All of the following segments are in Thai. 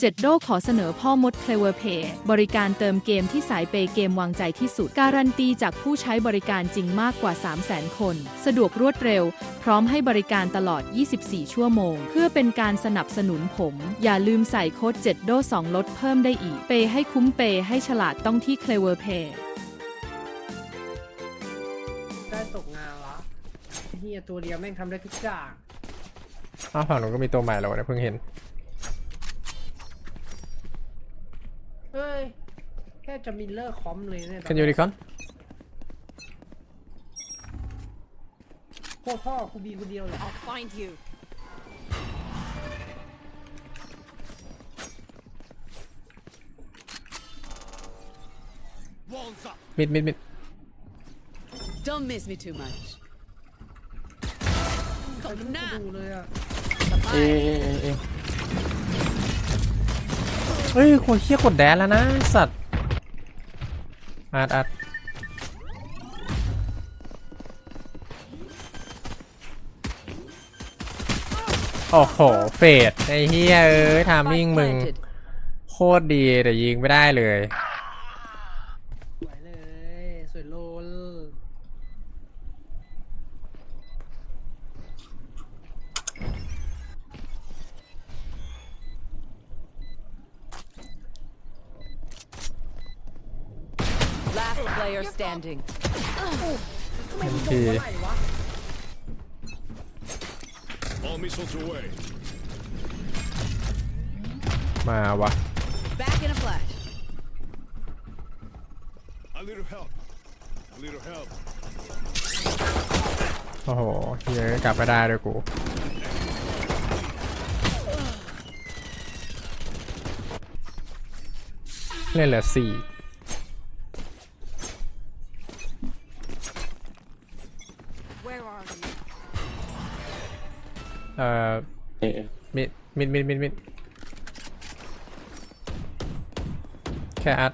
เจ็ดโดขอเสนอพ่อมด Clever Pay บริการเติมเกมที่สายเปย์เกมวางใจที่สุด การันตีจากผู้ใช้บริการจริงมากกว่า 300,000 คน สะดวกรวดเร็ว พร้อมให้บริการตลอด 24 ชั่วโมง เพื่อเป็นการสนับสนุนผม อย่าลืมใส่โค้ด7 โด2 ลดเพิ่มได้อีก เปย์ให้คุ้มเปย์ให้ฉลาดต้องที่ Clever Pay ได้ตกงานละเฮียตัวเดียวแม่งทำได้ทุกอย่าง อ้าวฝั่งนู้นก็มีตัวใหม่แล้วนะเพิ่งเห็น เฮ้ย แค่จะมิลเลอร์คอมเลยเนี่ย Can you recon พ่อพ่อกูบีคนเดียวเหรอ I'll find you. มิดมิดมิด Don't miss me too much. ใครไม่รู้กูดูเลยอะ เอเอเอเอ เฮ้ยคนเคี้ยกดแดนแล้วนะ สัตว์อัดอัดโอ้โห เฟดไอ้เฮียเอ้ยทามิ่งมึง โคตรดีแต่ยิงไม่ได้เลย Last player standing. ที อะไรวะ All missiles away. มาวะ Back in a flash. A little help. A little help. โอ้โหเฮียกลับไม่ได้ด้วยกู เล่นเหลือสี่ มิดมิดมิดมิดมิดแค่อัด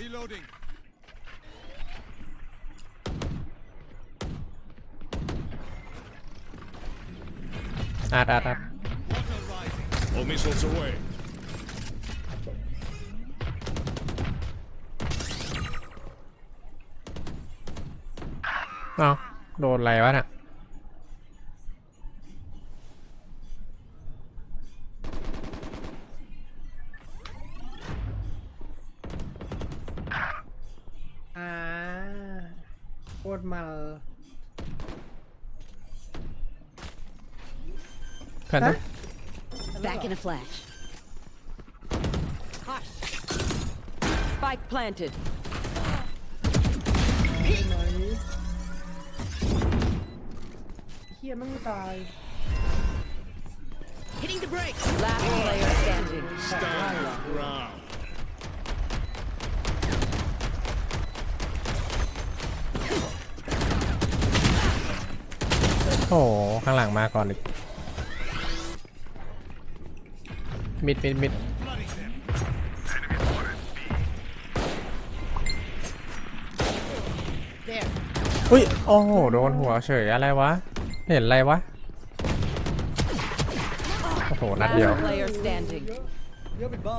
Reloading. อัดอัดอัด All missiles away. เอ้าโดนอะไรวะน่ะ นนะ Back in a flash. Hush. Spike planted. ได้ไหมเฮียแมันไม่ตาย Hitting the brakes. Last player standing. Stand your ground. โอ้โหข้างหลังมาก่อนอีก มิดมิดมิด There. อุ้ย โอ้โห โดนหัวเฉยอะไรวะ เห็นอะไรวะ โอ้โห นัดเดียว Last player standing. เยอะเป็นบ้า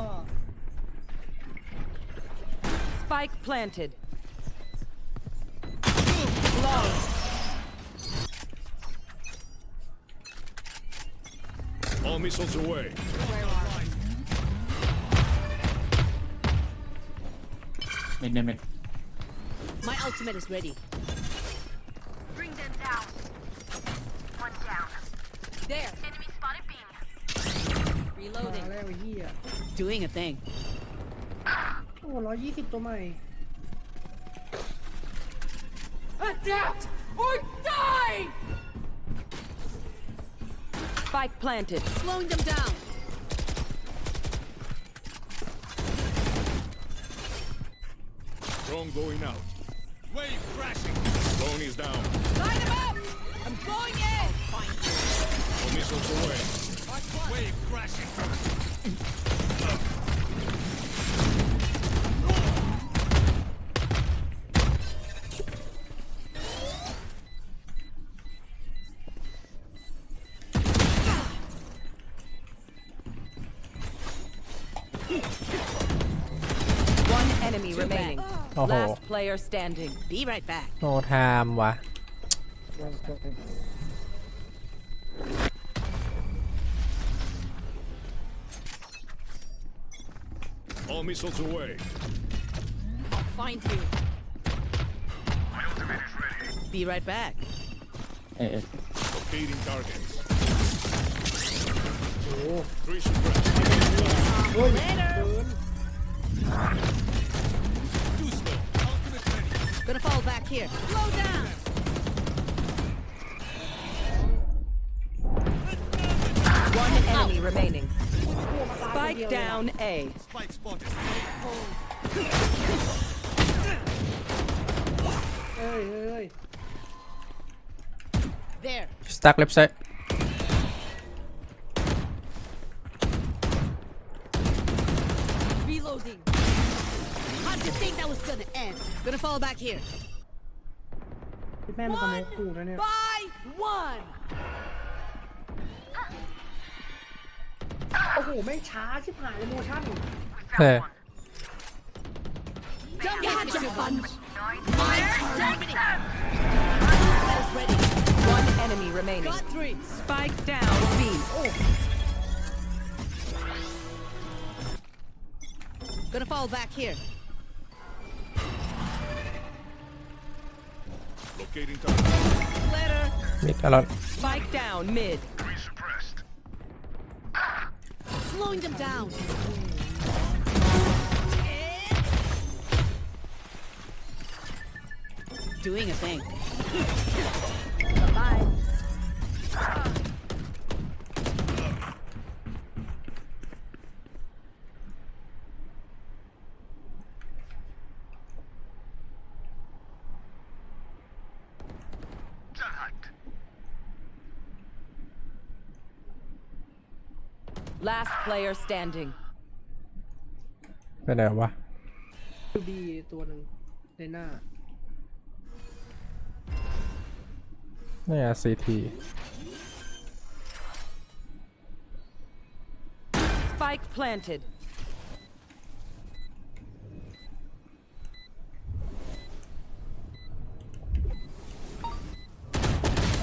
Spike planted. All missiles away. เม็ดเม็ดเม็ด My ultimate is ready. Bring them down. One down. There. Enemy spotted B. มา Reloading. แล้วไอ้เฮีย Doing a thing. โอ้ร้อยยี่สิบตัวใหม่ Adapt or die! Spike planted. Slowing them down. Drone going out. Wave crashing. Drone is down. Line them up! I'm going in! All missiles away. Wave crashing. One enemy remaining. โอ้โห Last player standing. Be right back. โนไทม์วะ All missiles away. Find you. Be right back. เอ๊ะ Locating targets. โอ้โห Three suppressed. เ back here. Slow down. One enemy remaining. Spike down A. Spike spotted. hey, hey, hey. There. Stack left side. Reloading. How'd you think that was gonna end? Gonna fall back here. พี่แม่มันสโมกกูนะเนี่ย By one. โอ้โหแม่งช้าชิบหายเลยโมชั่น เฮ้ย Gotcha, fun. ready. One enemy remaining. Got three. Spike down B. Gonna fall back here. Relocating Mid a. Spike down mid. Resuppressed. Slowing them down. Doing a thing. Bye. -bye. Last player standing. ไปไหนวะ คือบีตัวหนึ่งในหน้า นี่อะซีที Spike planted.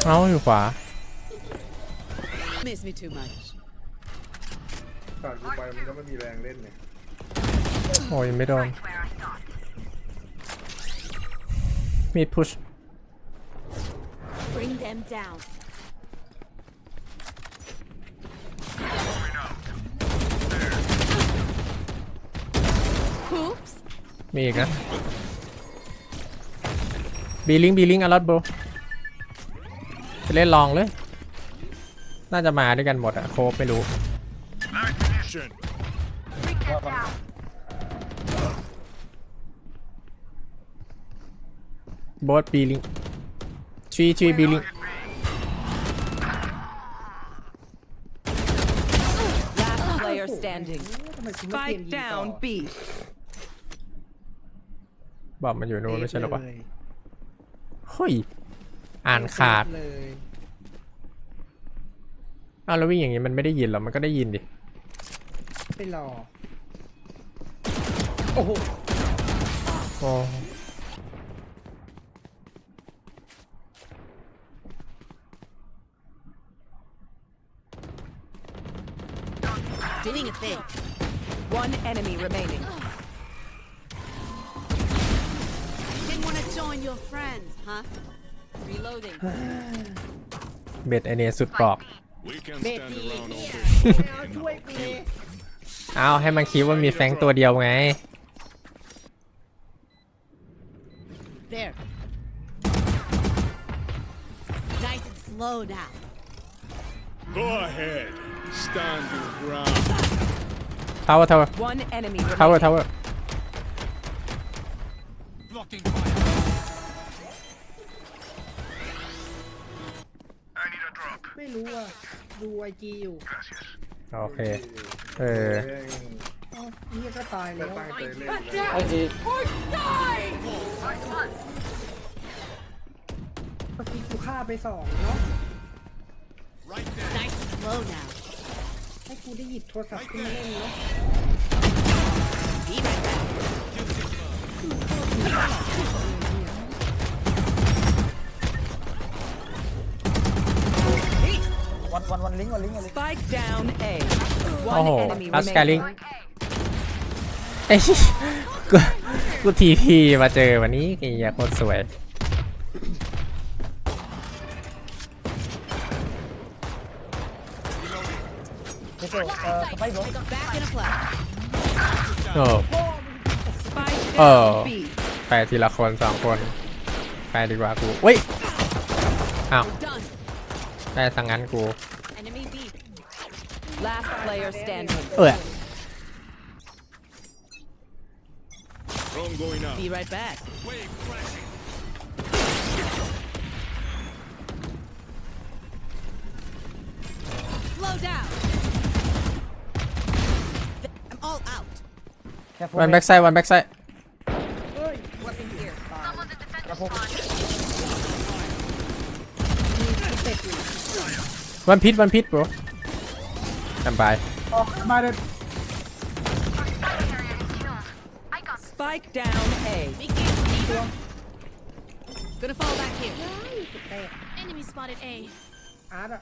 เอ้าอยู่ขวา Miss me too much. ก่อนกูไปมันก็ไม่มีแรงเล่นเนี่ยโอ้ยไม่โดน Where I thought. มีดพุช Bring them down. Oops. มีอีกนะบีลิงบีลิงอลอตโบจะเล่นลองเลย น่าจะมาด้วยกันหมดอะโคบไม่รู้ Ignition. Bring them down. โบสบีลิงทรีทรีบีลิง Last player standing. ทำไมกูไม่เกม Spike ยิงต่อ down B. บอกมันอยู่นู้นไม่ใช่หรอวะเลยเฮ้ย อ่านขาดเลย อ้าวแล้ววิ่งอย่างงี้มันไม่ได้ยินเหรอ มันก็ได้ยินดิ ไปรอ โอ้โห โอ้ Doing a thing. One enemy remaining. Didn't want to join your friends, huh? Reloading. เบ็ดไอเนสุดปลอก We can Mate. stand around all day. เอาช่วยกู เลยเอาให้มันคิดว่ามีแฟงตัวเดียวไง There. Nice and slow now. Go ahead. Stand your ground. ทาวเวอร์ทาวเวอร์ One enemy ทาวเวอร์ remaining. ทาวเวอร์ Blocking fire. I need a drop. ไม่รู้อะ ดูไอจีอยู่ โอเค เออเอ้ยเอ้านี่ก็ตายแล้วตั้งใจเล่นเลยไอจีเมื่อกี้กูฆ่าไปสองเนาะ Nice and slow now. ให้กูได้หยิบโทรศัพท์ขึ้นมาเล่นเนาะ Be right back. ลิงก์วันลิงก์วันลิงก์ Spike down A. โอ้ One โห enemy ลัสกาลิง remaining. เอ้ยกูกูทีพีมาเจอวันนี้ไอ้เหี้ยโคตรสวยเจ๊เกลเอ่อสไปร์โดน Back in a flash. โอ้ Spike Oh. down B. ไปทีละคนสองคน ไปดีกว่ากูเว้ย อ้าว Done. ได้สังงั้นกู Enemy B. Last player standing. Oh yeah. Going. Be right back. Wave crashing. Slow down. I'm all out. Careful, one backside, one backside. One pit, one pit, bro. จำไป อ๋อมาเด็ด I got Spike down A. Gonna fall back here. แตก enemy spotted A. อาร์ตอะ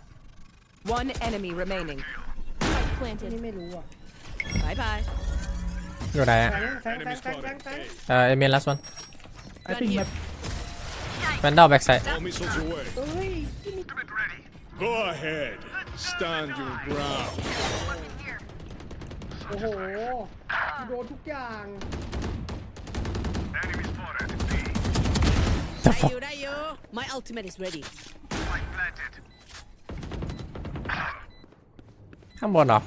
One enemy remaining. นี่ไม่รู้อ่ะ Bye bye. อยู่ไหนอะ แซงแซงแซงแซงแซงแซง เอ่อเอเมนลัสวัน ไอ้ปิงแบบ แวนดอลแบ็กไซด์ All missiles away. เอ้ย Go ahead. Stand your ground. โอ้โหกูโดนทุกอย่าง The fuck My ultimate is ready. ข้างบนเหรอ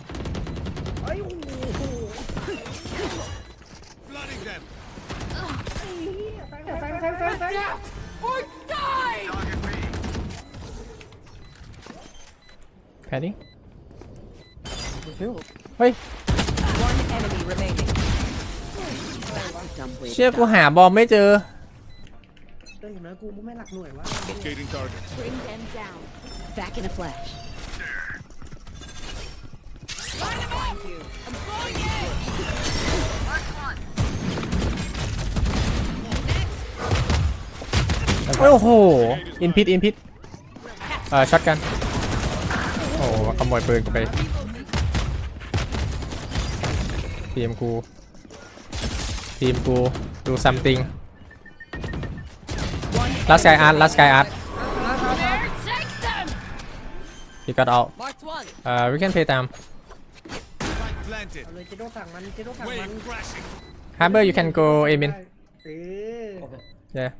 เฮ้ยโอ้โห Flooding them. แซงแซงแซงแซง แ พดดิ้งฟิวเฮ้ย One enemy remaining. เชื่อกูหาบอมไม่เจอเฮ้ยเห็นไหมกูไม่หลักหน่วยว่า Locating target. Bring them down. Back in a flash. Mark one. โอ้โห อินพิษอินพิษเอ่อช็อตกัน โอ้โหขโมยปืนกูไปทีมกูทีมกูดูซัมติง Last guy art last guy art Take them. he got out Marked one. uh we can play time Spike planted. เอาเลยเจโดสั่งมันเจโดสั่งมัน Wave crashing. Hammer you can go Amin เออ yeah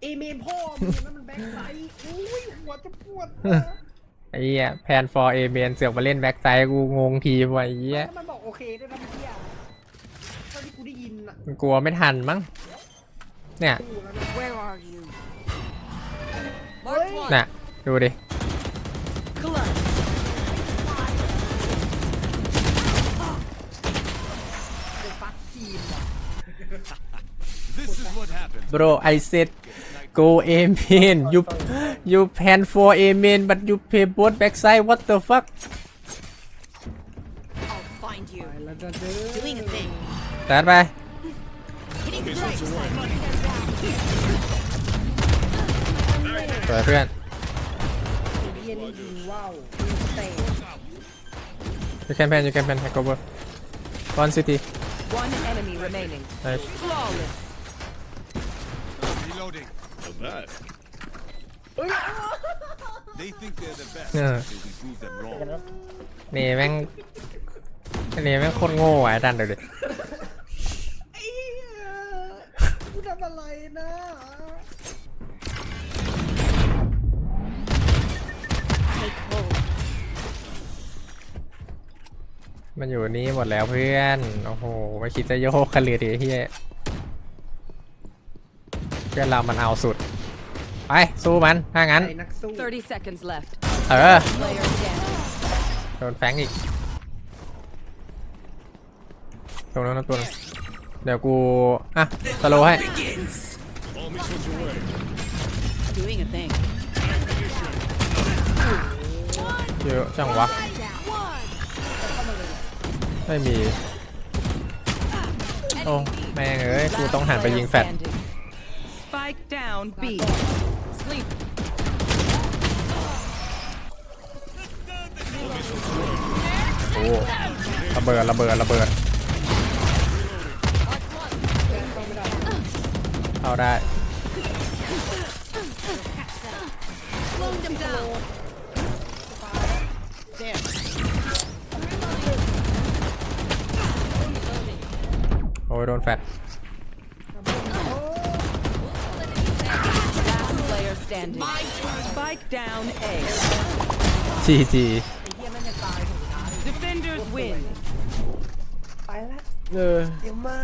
เอเมนพ่อมึงนั่นมันแบงค์ไซด์อุ้ยหัวจะปวด ไอ้เหี้ยแพน for a m a n เสือกมาเล่นแบ็กไซด์กูงงทีมว่ะไอ้เหี้ยแล้วมันบอกโอเคด้วยนะเมื่อกี้อะเท่าที่กูได้ยินอะมันกลัวไม่ทันมั้งเนี่ย กูแล้วนะ Where are you? Marked one. น่ะ ดูดิ Clutch. ฟักทีมว่ะ This is what happens. bro I said go a m a n you you pan for a m a n but you play both backside what the fuck I'll find you. ไปแล้วจะเด้อ Doing a thing. ตัดไป Hitting the brakes. สวยเพื่อน เฮียนี่ยิงว่าวเตะ you can pan you can pan take over one city One enemy remaining. nice Flawless. Reloading. Now that. They think they're the best. Yeah. So we prove them wrong. นี่แม่งนี่แม่งโคตรโง่อะไอ้ดันเดี๋ยวดิไอ้เหี้ยกูทำอะไรนะ Take hold. มันอยู่นี่หมดแล้วเพื่อน โอ้โห ไม่คิดจะโยกกันเลยดิเฮียเพื่อนเรามันเอาสุด ไปสู้มันถ้างั้น ไอ้นักสู้30 seconds left. เออ Player standing. โดนแฟงอีกตรงนั้นนะตัวนึงเดี๋ยวกูอะสโลว์ให้ All missiles away. Doing a thing. เยอะจังวะ ไม่มี โอ้ แม่งเอ้ย กูต้องหันไปยิงแฟด Standing. Spike down B. Sleep. โอ้ระเบิดระเบิดระเบิดเข้าได้ Slowing them down. โอ้ยโดนแฟด standing. Spike down A. จีจี Defenders win. ไปละ เออ เดี๋ยวมา